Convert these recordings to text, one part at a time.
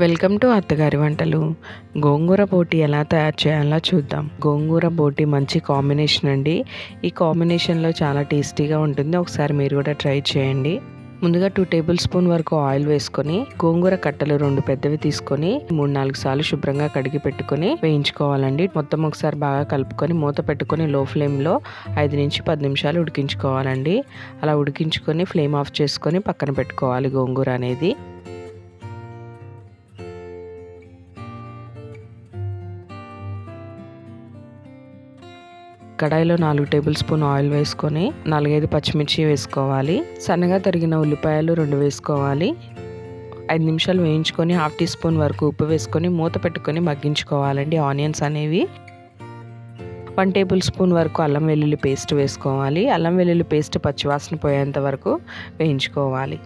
Welcome to అత్తగారి వంటలు. గోంగూర బోటి ఎలా తయారు చేయాలో చూద్దాం. గోంగూర బోటి మంచి కాంబినేషన్ అండి. ఈ కాంబినేషన్లో చాలా టేస్టీగా ఉంటుంది. ఒకసారి మీరు కూడా ట్రై చేయండి. ముందుగా టూ టేబుల్ స్పూన్ వరకు ఆయిల్ వేసుకొని గోంగూర కట్టలు రెండు పెద్దవి తీసుకొని మూడు నాలుగు సార్లు శుభ్రంగా కడిగి పెట్టుకొని వేయించుకోవాలండి. మొత్తం ఒకసారి బాగా కలుపుకొని మూత పెట్టుకొని లో ఫ్లేమ్లో ఐదు నుంచి పది నిమిషాలు ఉడికించుకోవాలండి. అలా ఉడికించుకొని ఫ్లేమ్ ఆఫ్ చేసుకొని పక్కన పెట్టుకోవాలి గోంగూర అనేది. కడాయిలో నాలుగు టేబుల్ స్పూన్ ఆయిల్ వేసుకొని నాలుగైదు పచ్చిమిర్చి వేసుకోవాలి. సన్నగా తరిగిన ఉల్లిపాయలు రెండు వేసుకోవాలి. ఐదు నిమిషాలు వేయించుకొని హాఫ్ టీ స్పూన్ వరకు ఉప్పు వేసుకొని మూత పెట్టుకొని మగ్గించుకోవాలండి ఆనియన్స్ అనేవి. వన్ టేబుల్ స్పూన్ వరకు అల్లం వెల్లుల్లి పేస్ట్ వేసుకోవాలి. అల్లం వెల్లుల్లి పేస్ట్ పచ్చివాసన పోయేంత వరకు వేయించుకోవాలి.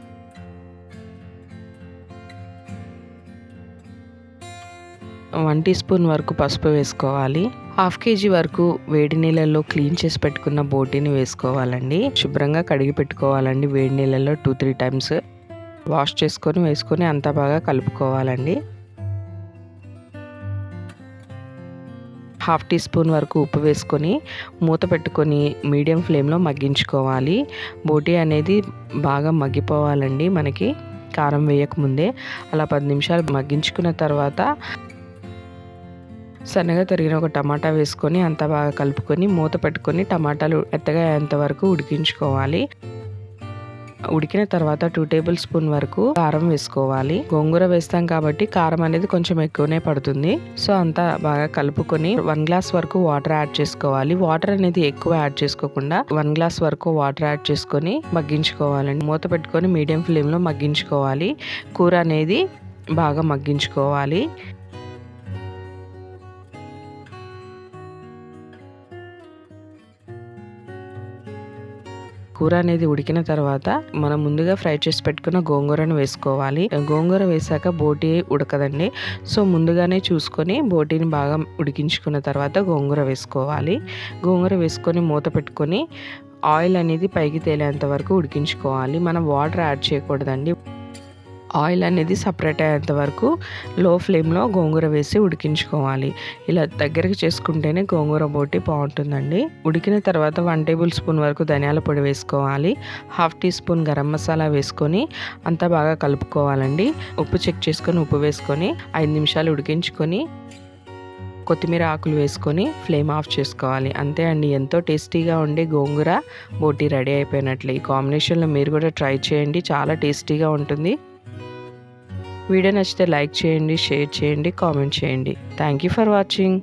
వన్ టీ స్పూన్ వరకు పసుపు వేసుకోవాలి. హాఫ్ కేజీ వరకు వేడి నీళ్ళల్లో క్లీన్ చేసి పెట్టుకున్న బోటీని వేసుకోవాలండి. శుభ్రంగా కడిగి పెట్టుకోవాలండి. వేడి నీళ్ళల్లో టూ త్రీ టైమ్స్ వాష్ చేసుకొని వేసుకొని అంతా బాగా కలుపుకోవాలండి. హాఫ్ టీ స్పూన్ వరకు ఉప్పు వేసుకొని మూత పెట్టుకొని మీడియం ఫ్లేమ్లో మగ్గించుకోవాలి. బోటీ అనేది బాగా మగ్గిపోవాలండి మనకి. కారం వేయకముందే. అలా పది నిమిషాలు మగ్గించుకున్న తర్వాత సన్నగా తరిగిన ఒక టమాటా వేసుకొని అంతా బాగా కలుపుకొని మూత పెట్టుకొని టమాటాలు ఎత్తగా అయ్యేంత వరకు ఉడికించుకోవాలి. ఉడికిన తర్వాత టూ టేబుల్ స్పూన్ వరకు కారం వేసుకోవాలి. గోంగూర వేస్తాం కాబట్టి కారం అనేది కొంచెం ఎక్కువనే పడుతుంది. సో అంతా బాగా కలుపుకొని వన్ గ్లాస్ వరకు వాటర్ యాడ్ చేసుకోవాలి. వాటర్ అనేది ఎక్కువ యాడ్ చేసుకోకుండా వన్ గ్లాస్ వరకు వాటర్ యాడ్ చేసుకొని మగ్గించుకోవాలండి మూత పెట్టుకొని మీడియం ఫ్లేమ్లో మగ్గించుకోవాలి. కూర అనేది బాగా మగ్గించుకోవాలి. కూర అనేది ఉడికిన తర్వాత మనం ముందుగా ఫ్రై చేసి పెట్టుకున్న గోంగూరను వేసుకోవాలి. గోంగూర వేసాక బోటి ఉడకదండి. సో ముందుగానే చూసుకొని బోటీని బాగా ఉడికించుకున్న తర్వాత గోంగూర వేసుకోవాలి. గోంగూర వేసుకొని మూత పెట్టుకొని ఆయిల్ అనేది పైకి తేలేంత వరకు ఉడికించుకోవాలి. మనం వాటర్ యాడ్ చేయకూడదండి. ఆయిల్ అనేది సపరేట్ అయ్యేంత వరకు లో ఫ్లేమ్లో గోంగూర వేసి ఉడికించుకోవాలి. ఇలా దగ్గరికి చేసుకుంటేనే గోంగూర బోటి బాగుంటుందండి. ఉడికిన తర్వాత వన్ టేబుల్ స్పూన్ వరకు ధనియాల పొడి వేసుకోవాలి. Half teaspoon garam masala వేసుకొని అంతా బాగా కలుపుకోవాలండి. ఉప్పు చెక్ చేసుకొని ఉప్పు వేసుకొని ఐదు నిమిషాలు ఉడికించుకొని కొత్తిమీర ఆకులు వేసుకొని ఫ్లేమ్ ఆఫ్ చేసుకోవాలి. అంతే అండి. ఎంతో టేస్టీగా ఉండే గోంగూర బోటి రెడీ అయిపోయినట్లు. ఈ కాంబినేషన్లో మీరు కూడా ట్రై చేయండి. చాలా టేస్టీగా ఉంటుంది. వీడియో నచ్చితే లైక్ చేయండి షేర్ చేయండి కామెంట్ చేయండి. Thank you for watching